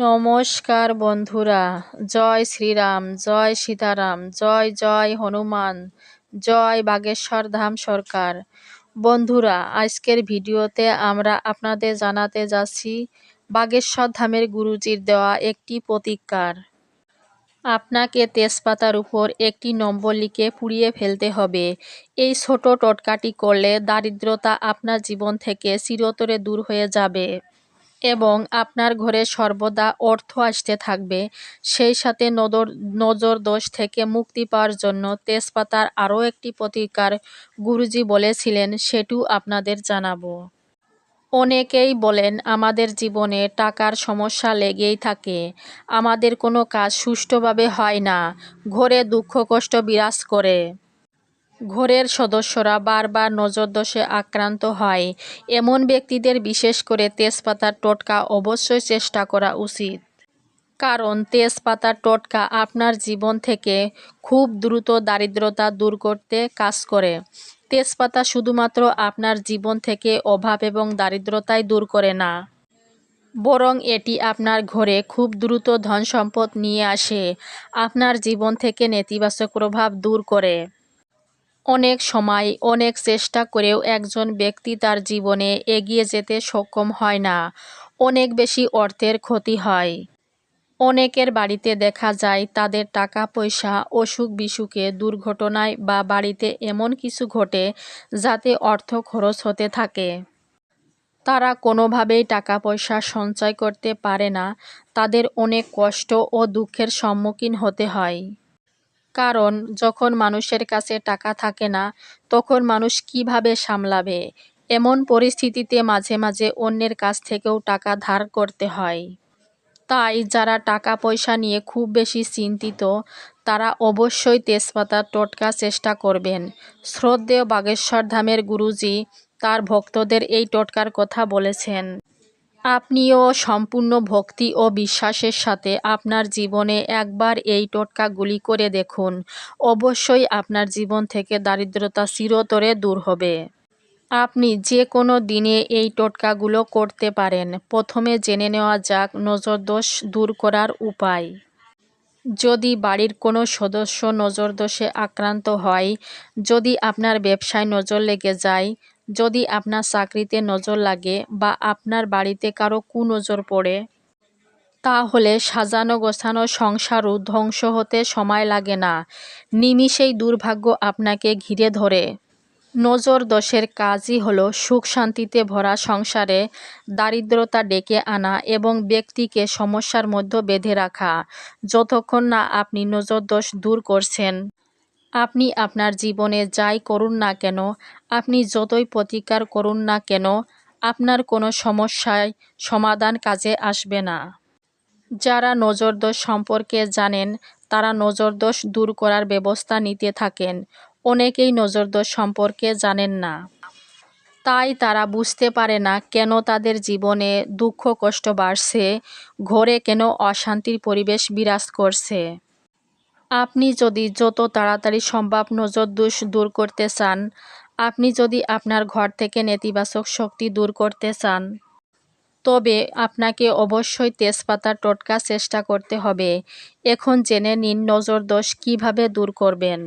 নমস্কার বন্ধুরা, জয় শ্রীরাম, জয় সীতারাম, জয় জয় হনুমান, জয় বাগেশ্বর ধাম সরকার। বন্ধুরা, আজকের ভিডিওতে আমরা আপনাদের জানাতে যাচ্ছি বাগেশ্বর ধামের গুরুজির দেওয়া একটি প্রতিকার। আপনাকে তেজপাতার উপর একটি নম্বর লিখে পুড়িয়ে ফেলতে হবে। এই ছোট টোটকাটি করলে দারিদ্রতা আপনার জীবন থেকে চিরতরে দূর হয়ে যাবে। এবং আপনার ঘরে সর্বদা অর্থ আসতে থাকবে। সেই সাথে নজর নজর দোষ থেকে মুক্তি পাওয়ার জন্য তেজপাতার আরও একটি প্রতিকার গুরুজি বলেছিলেন সেটিও আপনাদের জানাব। অনেকেই বলেন, আমাদের জীবনে টাকার সমস্যা লেগেই থাকে। আমাদের কোনো কাজ সুষ্ঠুভাবে হয় না। ঘরে দুঃখ কষ্ট বিরাজ করে। ঘরের সদস্যরা বারবার নজরদোষে আক্রান্ত হয়। এমন ব্যক্তিদের বিশেষ করে তেজপাতার টোটকা অবশ্যই চেষ্টা করা উচিত। কারণ তেজপাতার টোটকা আপনার জীবন থেকে খুব দ্রুত দারিদ্রতা দূর করতে কাজ করে। তেজপাতা শুধুমাত্র আপনার জীবন থেকে অভাব এবং দারিদ্রতাই দূর করে না। বরং এটি আপনার ঘরে খুব দ্রুত ধন সম্পদ নিয়ে আসে। আপনার জীবন থেকে নেতিবাচক প্রভাব দূর করে। অনেক সময়, অনেক চেষ্টা করেও একজন ব্যক্তি তার জীবনে এগিয়ে যেতে সক্ষম হয় না। অনেক বেশি অর্থের ক্ষতি হয়। অনেকের বাড়িতে দেখা যায় তাদের টাকা, পয়সা, অসুখ বিসুখে দুর্ঘটনায় বা বাড়িতে এমন কিছু ঘটে যাতে অর্থ খরচ হতে থাকে। তারা কোনোভাবেই টাকা, পয়সা সঞ্চয় করতে পারে না। তাদের অনেক কষ্ট ও দুঃখের সম্মুখীন হতে হয়। কারণ যখন মানুষের কাছে টাকা থাকে না, তখন মানুষ কীভাবে সামলাবে? এমন পরিস্থিতিতে মাঝে মাঝে অন্যের কাছ থেকেও টাকা ধার করতে হয়। তাই যারা টাকা পয়সা নিয়ে খুব বেশি চিন্তিত, তারা অবশ্যই তেজপাতার টোটকা চেষ্টা করবেন। শ্রদ্ধেয় বাগেশ্বর ধামের গুরুজি তার ভক্তদের এই টোটকার কথা বলেছেন। আপনিও সম্পূর্ণ ভক্তি ও বিশ্বাসের সাথে আপনার জীবনে একবার এই টোটকাগুলি করে দেখুন। অবশ্যই আপনার জীবন থেকে দারিদ্রতা চিরতরে দূর হবে। আপনি যে কোনো দিনে এই টোটকাগুলো করতে পারেন। প্রথমে জেনে নেওয়া যাক নজরদোষ দূর করার উপায়। যদি বাড়ির কোনো সদস্য নজরদোষে আক্রান্ত হয়, যদি আপনার ব্যবসায় নজর লেগে যায় যদি আপনার চাকরিতে নজর লাগে বা আপনার বাড়িতে কারও কুনজর পড়ে, তাহলে সাজানো গোছানো সংসারও ধ্বংস হতে সময় লাগে না। নিমিষেই দুর্ভাগ্য আপনাকে ঘিরে ধরে। নজর দোষের কাজই হলো সুখ শান্তিতে ভরা সংসারে দারিদ্রতা ডেকে আনা এবং ব্যক্তিকে সমস্যার মধ্যে বেঁধে রাখা। যতক্ষণ না আপনি নজর দোষ দূর করছেন আপনি আপনার জীবনে যাই করুন না কেন, আপনি যতই প্রতিকার করুন না কেন, আপনার কোনো সমস্যায় সমাধান কাজে আসবে না। যারা নজরদোষ সম্পর্কে জানেন, তারা নজরদোষ দূর করার ব্যবস্থা নিতে থাকেন। অনেকেই নজরদোষ সম্পর্কে জানেন না। তাই তারা বুঝতে পারে না কেন তাদের জীবনে দুঃখ কষ্ট বাড়ছে, ঘরে কেন অশান্তির পরিবেশ বিরাজ করছে। আপনি যদি যত তাড়াতাড়ি সম্ভব নজর দোষ দূর করতে চান, আপনি যদি আপনার ঘর থেকে নেতিবাচক শক্তি দূর করতে চান, তবে আপনাকে অবশ্যই তেজপাতার টোটকা চেষ্টা করতে হবে। এখন জেনে নিন নজর দোষ কীভাবে দূর করবেন।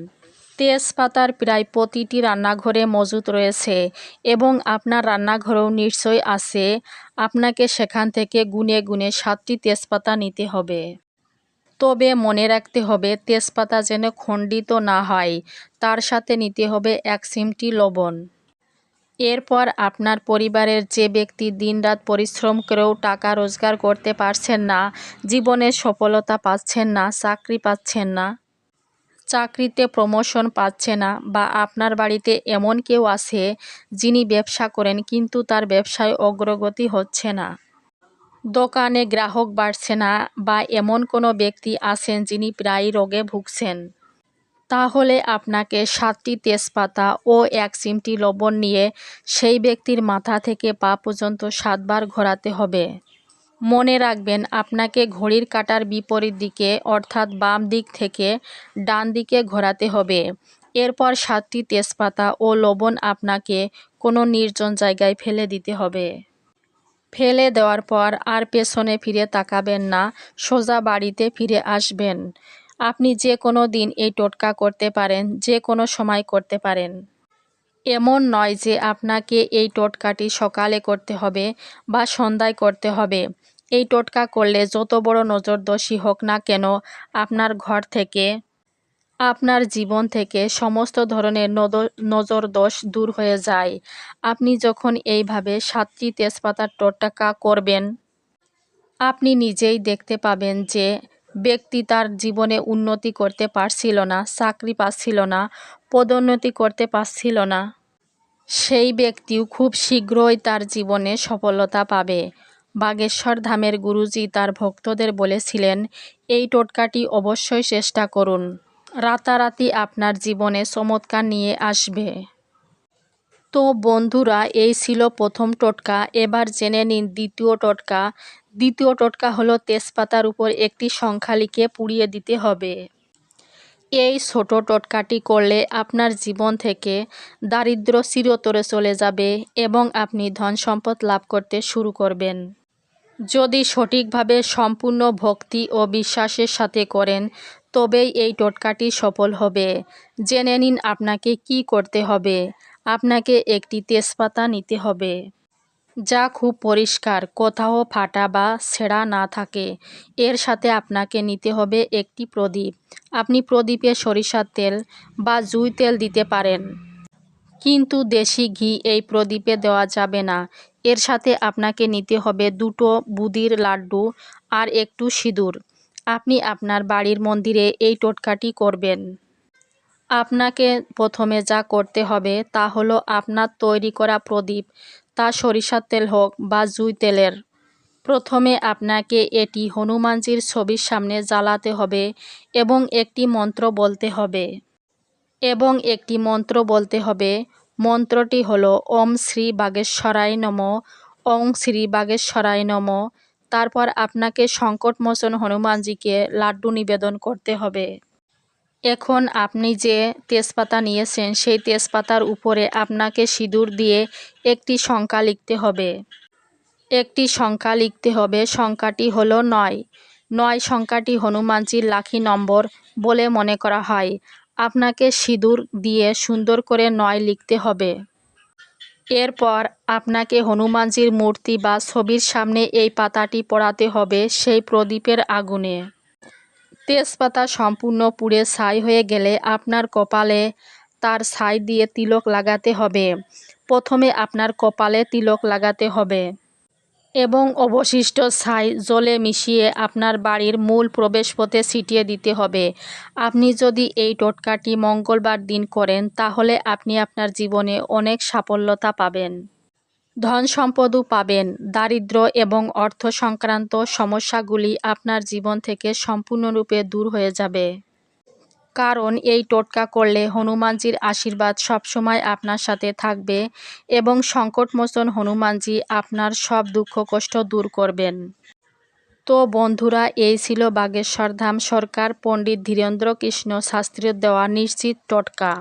তেজপাতার প্রায় প্রতিটি রান্নাঘরে মজুত রয়েছে এবং আপনার রান্নাঘরেও নিশ্চয় আছে। আপনাকে সেখান থেকে গুনে গুনে সাতটি তেজপাতা নিতে হবে। তবে মনে রাখতে হবে, তেজপাতা যেন খণ্ডিত না হয়, তার সাথে নিতে হবে এক সিমটি লবণ। এরপর আপনার পরিবারের যে ব্যক্তি দিনরাত পরিশ্রম করেও টাকা রোজগার করতে পারছেন না, জীবনে সফলতা পাচ্ছেন না, চাকরি পাচ্ছেন না, চাকরিতে প্রমোশন পাচ্ছে না বা আপনার বাড়িতে এমন কেউ আছে যিনি ব্যবসা করেন কিন্তু তার ব্যবসায় অগ্রগতি হচ্ছে না। দোকানে গ্রাহক বাড়ছে না বা এমন কোনো ব্যক্তি আছেন যিনি প্রায় রোগে ভুগছেন। তাহলে আপনাকে সাতটি তেজপাতা ও এক চিমটি লবণ নিয়ে সেই ব্যক্তির মাথা থেকে পা পর্যন্ত সাতবার ঘোরাতে হবে। মনে রাখবেন, আপনাকে ঘড়ির কাটার বিপরীত দিকে অর্থাৎ বাম দিক থেকে ডান দিকে ঘোরাতে হবে। এরপর সাতটি তেজপাতা ও লবণ আপনাকে কোনো নির্জন জায়গায় ফেলে দিতে হবে। ফেলে দেওয়ার পর আর পেছনে ফিরে তাকাবেন না, সোজা বাড়িতে ফিরে আসবেন। আপনি যে কোনো দিন এই টোটকা করতে পারেন, যে কোনো সময় করতে পারেন। এমন নয় যে আপনাকে এই টোটকাটি সকালে করতে হবে বা সন্ধ্যায় করতে হবে। এই টোটকা করলে যত বড় নজরদোষী হোক না কেন, আপনার ঘর থেকে আপনার জীবন থেকে সমস্ত ধরনের নজরদোষ দূর হয়ে যায়। আপনি যখন এইভাবে সাতটি তেজপাতার টোটকা করবেন, আপনি নিজেই দেখতে পাবেন যে ব্যক্তি তার জীবনে উন্নতি করতে পারছিল না, চাকরি পাচ্ছিল না, পদোন্নতি করতে পারছিল না। সেই ব্যক্তিও খুব শীঘ্রই তার জীবনে সফলতা পাবে। বাগেশ্বর ধামের গুরুজি তার ভক্তদের বলেছিলেন, এই টোটকাটি অবশ্যই চেষ্টা করুন। রাতারাতি আপনার জীবনে চমৎকার নিয়ে আসবে। তো বন্ধুরা, এই ছিল প্রথম টোটকা। এবার জেনে নিন দ্বিতীয় টোটকা। দ্বিতীয় টোটকা হলো তেজপাতার উপর একটি সংখ্যা লিখে পুড়িয়ে দিতে হবে। এই ছোট টোটকাটি করলে আপনার জীবন থেকে দারিদ্র চিরতরে চলে যাবে এবং আপনি ধন সম্পদ লাভ করতে শুরু করবেন। যদি সঠিকভাবে সম্পূর্ণ ভক্তি ও বিশ্বাসের সাথে করেন তবেই এই টোটকাটি সফল হবে। জেনে নিন আপনাকে কি করতে হবে। আপনাকে একটি তেজপাতা নিতে হবে। যা খুব পরিষ্কার, কোথাও ফাটা বা ছেঁড়া না থাকে। এর সাথে আপনাকে নিতে হবে একটি প্রদীপ। আপনি প্রদীপে সরিষার তেল বা জুই তেল দিতে পারেন। কিন্তু দেশি ঘি এই প্রদীপে দেওয়া যাবে না। এর সাথে আপনাকে নিতে হবে দুটো বুদির লাড্ডু আর একটু সিঁদুর। আপনি আপনার বাড়ির মন্দিরে এই টোটকাটি করবেন। আপনাকে প্রথমে যা করতে হবে তা হলো আপনার তৈরি করা প্রদীপ, তা সরিষার তেল হোক বা জুই তেলের। প্রথমে আপনাকে এটি হনুমানজির ছবির সামনে জ্বালাতে হবে এবং একটি মন্ত্র বলতে হবে। এবং একটি মন্ত্র বলতে হবে, মন্ত্রটি হলো ওম শ্রী বাগেশ্বরায় নম, ওং শ্রী বাগেশ্বরায় নম। তারপর আপনাকে সংকটমোচন হনুমানজিকে লাড্ডু নিবেদন করতে হবে। এখন আপনি যে তেজপাতা নিয়েছেন, সেই তেজপাতার উপরে আপনাকে সিঁদুর দিয়ে একটি সংখ্যা লিখতে হবে। একটি সংখ্যা লিখতে হবে, সংখ্যাটি হলো নয়। নয় সংখ্যাটি হনুমানজির লাখি নম্বর বলে মনে করা হয়। আপনাকে সিঁদুর দিয়ে সুন্দর করে নয় লিখতে হবে। এরপর আপনাকে হনুমানজির মূর্তি বা ছবির সামনে এই পাতাটি পড়াতে হবে সেই প্রদীপের আগুনে। তেজপাতা সম্পূর্ণ পুড়ে ছাই হয়ে গেলে আপনার কপালে তার ছাই দিয়ে তিলক লাগাতে হবে। প্রথমে আপনার কপালে তিলক লাগাতে হবে। এবং অবশিষ্ট ছাই জলে মিশিয়ে আপনার বাড়ির মূল প্রবেশপথে ছিটিয়ে দিতে হবে। আপনি যদি এই টোটকাটি মঙ্গলবার দিন করেন, তাহলে আপনি আপনার জীবনে অনেক সাফল্যতা পাবেন। ধন সম্পদও পাবেন। দারিদ্র এবং অর্থ সংক্রান্ত সমস্যাগুলি আপনার জীবন থেকে সম্পূর্ণরূপে দূর হয়ে যাবে। কারণ এই টোটকা করলে হনুমানজির আশীর্বাদ সবসময় আপনার সাথে থাকবে এবং সংকটমোচন হনুমানজি আপনার সব দুঃখ কষ্ট দূর করবেন। তো বন্ধুরা, এই ছিল বাগেশ্বর ধাম সরকার, পণ্ডিত ধীরেন্দ্র কৃষ্ণ শাস্ত্রীয় দেওয়া নিশ্চিত টোটকা।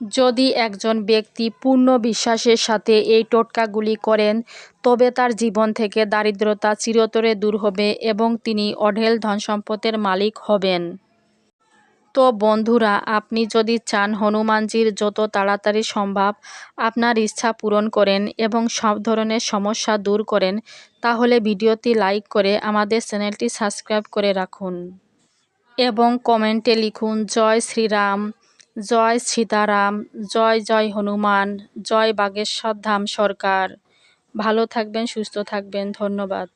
যদি একজন ব্যক্তি পূর্ণ বিশ্বাসের সাথে এই টোটকাগুলি করেন, তবে তার জীবন থেকে দারিদ্রতা চিরতরে দূর হবে এবং তিনি অঢেল ধনসম্পদের মালিক হবেন। তো বন্ধুরা, আপনি যদি চান হনুমানজির যত তাড়াতাড়ি সম্ভব আপনার ইচ্ছা পূরণ করেন এবং সব ধরনের সমস্যা দূর করেন, তাহলে ভিডিওটি লাইক করে আমাদের চ্যানেলটি সাবস্ক্রাইব করে রাখুন। এবং কমেন্টে লিখুন, জয় শ্রীরাম, জয় সীতারাম, জয় জয় হনুমান, জয় বাগেশ্বর ধাম সরকার। ভালো থাকবেন, সুস্থ থাকবেন, ধন্যবাদ।